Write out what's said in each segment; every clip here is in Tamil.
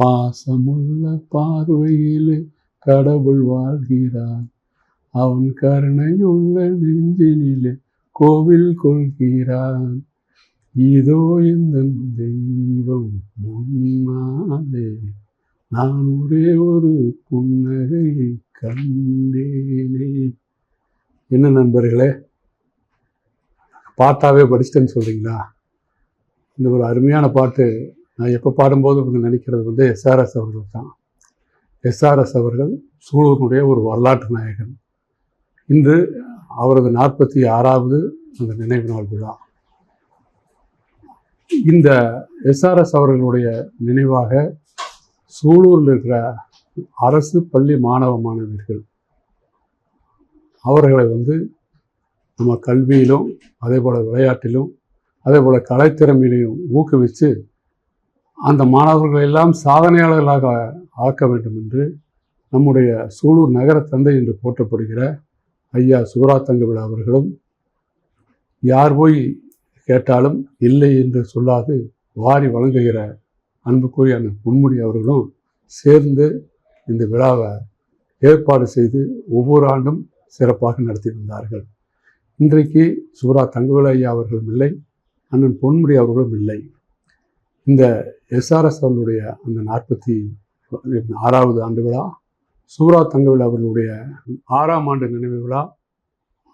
பாசமுள்ள பார்வையிலே கடவுள் வாழ்கிறார். அவன் கருணையுள்ள நெஞ்சினிலே கோவில் கொள்கிறான். இதோ இந்த தெய்வம் முன்னாலே நான் ஒரே ஒரு புன்னகையை கண்டேனே. என்ன நண்பர்களே பாட்டாவே படிச்சிட்டேன்னு சொல்றீங்களா? இந்த ஒரு அருமையான பாட்டு நான் எப்போ பாடும்போது இவங்க நினைக்கிறது வந்து எஸ்ஆர்எஸ் அவர்கள் தான். எஸ்ஆர்எஸ் அவர்கள் சூலூருடைய ஒரு வரலாற்று நாயகன். இன்று அவரது நாற்பத்தி ஆறாவது அந்த நினைவு நாள் விழா. இந்த எஸ்ஆர்எஸ் அவர்களுடைய நினைவாக சூலூரில் இருக்கிற அரசு பள்ளி மாணவ மாணவியர்கள் அவர்களை வந்து நம்ம கல்வியிலும் அதே போல் விளையாட்டிலும் அதே போல் கலைத்திறமையிலையும் ஊக்குவித்து அந்த மாணவர்கள் எல்லாம் சாதனையாளர்களாக ஆக்க வேண்டும் என்று நம்முடைய சூலூர் நகர தந்தை என்று போற்றப்படுகிற ஐயா சுகரா தங்கவிழா அவர்களும் யார் போய் கேட்டாலும் இல்லை என்று சொல்லாது வாரி வழங்குகிற அன்புக்குரிய அந்த பொன்முடி அவர்களும் சேர்ந்து இந்த விழாவை ஏற்பாடு செய்து ஒவ்வொரு ஆண்டும் சிறப்பாக நடத்தி வந்தார்கள் இன்றைக்கு சுப்ரா தங்கவிழா ஐயா அவர்களும் இல்லை அண்ணன் பொன்முடி அவர்களும் இல்லை. இந்த எஸ்ஆர்எஸ் அவர்களுடைய அந்த நாற்பத்தி ஆறாவது ஆண்டு விழா சூரா தங்கவேலு அவர்களுடைய ஆறாம் ஆண்டு நினைவு விழா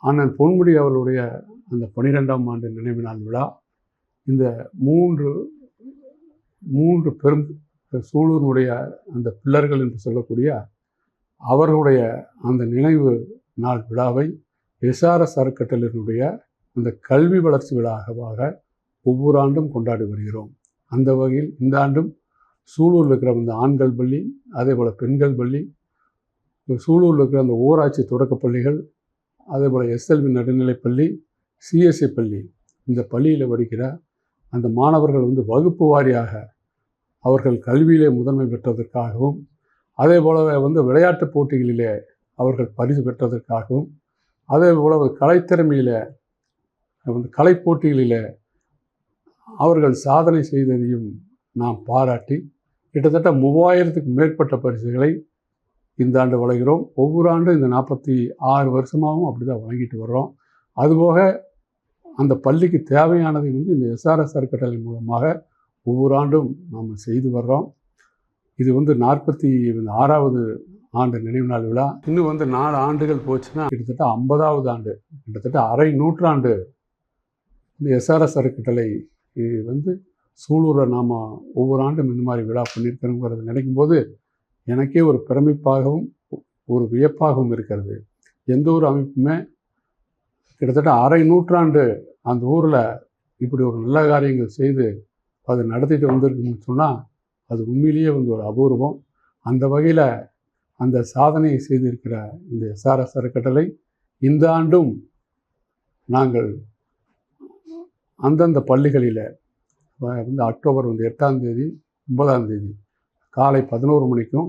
அண்ணன் பொன்முடி அவர்களுடைய அந்த பனிரெண்டாம் ஆண்டு நினைவு நாள் விழா இந்த மூன்று மூன்று பெரும் சூழலுடைய அந்த பிள்ளர்கள் என்று சொல்லக்கூடிய அவர்களுடைய அந்த நினைவு நாள் விழாவை எஸ்ஆர்எஸ் அறக்கட்டளையினுடைய அந்த கல்வி வளர்ச்சி விழாவாக ஒவ்வொரு ஆண்டும் கொண்டாடி வருகிறோம். அந்த வகையில் இந்த ஆண்டும் சூலூரில் இருக்கிற அந்த ஆண்கள் பள்ளி அதே போல் பெண்கள் பள்ளி சூலூரில் இருக்கிற அந்த ஊராட்சி தொடக்கப் பள்ளிகள் அதே போல் எஸ்எல்வி நடுநிலைப் பள்ளி சிஎஸ்சி பள்ளி இந்த பள்ளியில் படிக்கிற அந்த மாணவர்கள் வந்து வகுப்பு வாரியாக அவர்கள் கல்வியிலே முதன்மை பெற்றதற்காகவும் அதே போலவே வந்து விளையாட்டுப் போட்டிகளிலே அவர்கள் பரிசு பெற்றதற்காகவும் அதே போல கலைத்திறமையில் வந்து கலை போட்டிகளில் அவர்கள் சாதனை செய்ததையும் நாம் பாராட்டி கிட்டத்தட்ட மூவாயிரத்துக்கு மேற்பட்ட பரிசுகளை இந்த ஆண்டு வழங்குகிறோம். ஒவ்வொரு ஆண்டும் இந்த நாற்பத்தி ஆறு வருஷமாகவும் அப்படி தான் வழங்கிட்டு வர்றோம். அதுபோக அந்த பள்ளிக்கு தேவையானதை வந்து இந்த எஸ்ஆர்எஸ் அறக்கட்டளை மூலமாக ஒவ்வொரு ஆண்டும் நாம் செய்து வர்றோம். இது வந்து நாற்பத்தி ஆறாவது ஆண்டு நினைவு நாள் விழா. இன்னும் வந்து நாலு ஆண்டுகள் போச்சுன்னா கிட்டத்தட்ட ஐம்பதாவது ஆண்டு கிட்டத்தட்ட அரை நூற்றாண்டு இந்த எஸ்ஆர்எஸ் அறக்கட்டளை வந்து சூலூரை நாம் ஒவ்வொரு ஆண்டும் இந்த மாதிரி விழா பண்ணியிருக்கிறோங்கிறத நினைக்கும் போது எனக்கே ஒரு பிரமிப்பாகவும் ஒரு வியப்பாகவும் இருக்கிறது. எந்த ஒரு அமைப்புமே கிட்டத்தட்ட அரை நூற்றாண்டு அந்த ஊரில் இப்படி ஒரு நல்ல காரியங்கள் செய்து அது நடத்திட்டு வந்திருக்குன்னு சொன்னால் அது உண்மையிலேயே வந்து ஒரு அபூர்வம். அந்த வகையில் அந்த சாதனையை செய்திருக்கிற இந்த எஸ்ஆர்எஸ் அறக்கட்டளை இந்த ஆண்டும் நாங்கள் அந்தந்த பள்ளிகளில் வந்து அக்டோபர் வந்து எட்டாம் தேதி ஒன்பதாம் தேதி காலை பதினோரு மணிக்கும்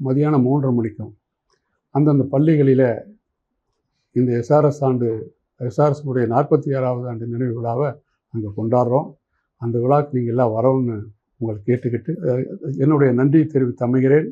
மதியானம் மூன்றரை மணிக்கும் அந்தந்த பள்ளிகளில் இந்த எஸ்ஆர்எஸ் ஆண்டு எஸ்ஆர்எஸ் உடைய நாற்பத்தி ஆறாவது ஆண்டு நினைவு விழாவை அங்கே கொண்டாடுறோம். அந்த விழாவுக்கு நீங்கள் எல்லாம் வரவுன்னு உங்களை கேட்டுக்கிட்டு என்னுடைய நன்றியை தெரிவித்து அமைகிறேன்.